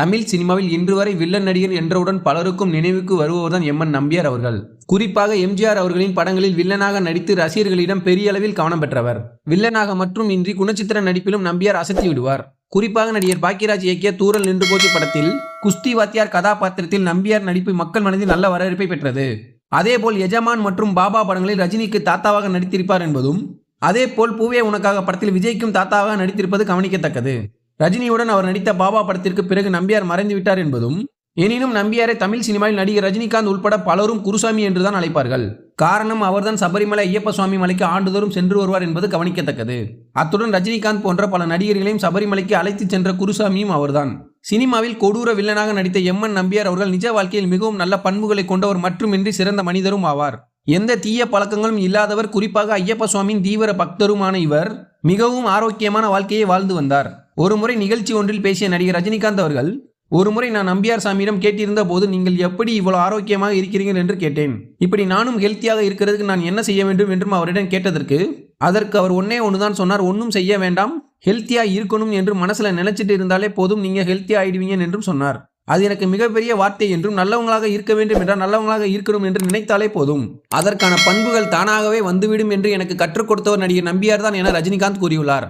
தமிழ் சினிமாவில் இன்று வரை வில்லன் நடிகர் என்றவுடன் பலருக்கும் நினைவுக்கு வருபவர்தான் எம்என் நம்பியார் அவர்கள். குறிப்பாக எம்ஜிஆர் அவர்களின் படங்களில் வில்லனாக நடித்து ரசிகர்களிடம் பெரிய அளவில் கவனம் பெற்றவர். வில்லனாக மற்றும் இன்றி குணச்சித்திர நடிப்பிலும் நம்பியார் அசத்தி விடுவார். குறிப்பாக நடிகர் பாக்கியராஜ் இயக்கிய தூரல் நின்று போச்சு படத்தில் குஸ்தி வாத்தியார் கதாபாத்திரத்தில் நம்பியார் நடிப்பு மக்கள் மனதில் நல்ல வரவேற்பை பெற்றது. அதேபோல் எஜமான் மற்றும் பாபா படங்களில் ரஜினிக்கு தாத்தாவாக நடித்திருப்பார் என்பதும் அதேபோல் பூவே உனக்காக படத்தில் விஜய்க்கும் தாத்தாவாக நடித்திருப்பது கவனிக்கத்தக்கது. ரஜினியுடன் அவர் நடித்த பாபா படத்திற்கு பிறகு நம்பியார் மறைந்து விட்டார் என்பதும் எனினும் நம்பியாரை தமிழ் சினிமாவில் நடிகர் ரஜினிகாந்த் உட்பட பலரும் குருசாமி என்றுதான் அழைப்பார்கள். காரணம் அவர்தான் சபரிமலை ஐயப்ப சுவாமி மலைக்கு ஆண்டுதோறும் சென்று வருவார் என்பது கவனிக்கத்தக்கது. அத்துடன் ரஜினிகாந்த் போன்ற பல நடிகர்களையும் சபரிமலைக்கு அழைத்துச் சென்ற குருசாமியும் அவர்தான். சினிமாவில் கொடூர வில்லனாக நடித்த எம்என் நம்பியார் அவர்கள் நிஜ வாழ்க்கையில் மிகவும் நல்ல பண்புகளை கொண்டவர் மட்டுமின்றி சிறந்த மனிதரும் ஆவார். எந்த தீய பழக்கங்களும் இல்லாதவர் குறிப்பாக ஐயப்ப சுவாமியின் தீவிர பக்தருமான இவர் மிகவும் ஆரோக்கியமான வாழ்க்கையை வாழ்ந்து வந்தார். ஒருமுறை நிகழ்ச்சி ஒன்றில் பேசிய நடிகர் ரஜினிகாந்த் அவர்கள் ஒருமுறை நான் நம்பியார் சாமியிடம் கேட்டிருந்த போது நீங்கள் எப்படி இவ்வளவு ஆரோக்கியமாக இருக்கிறீர்கள்? என்று கேட்டேன். இப்படி நானும் ஹெல்த்தியாக இருக்கிறதுக்கு நான் என்ன செய்ய வேண்டும் என்றும் அவரிடம் கேட்டதற்கு அதற்கு அவர் ஒன்னே தான் சொன்னார். ஒன்றும் செய்ய வேண்டாம். ஹெல்த்தியாக இருக்கணும் என்று மனசில் நினைச்சிட்டு இருந்தாலே போதும். நீங்கள் ஹெல்த்தியாக ஆயிடுவீங்க என்றும் சொன்னார். அது எனக்கு மிகப்பெரிய வார்த்தை என்றும் நல்லவங்களாக இருக்க வேண்டும் என்றால் நல்லவங்களாக இருக்கணும் என்று நினைத்தாலே போதும். அதற்கான பண்புகள் தானாகவே வந்துவிடும் என்று எனக்கு கற்றுக் கொடுத்தவர் நடிகர் நம்பியார் தான் என ரஜினிகாந்த் கூறியுள்ளார்.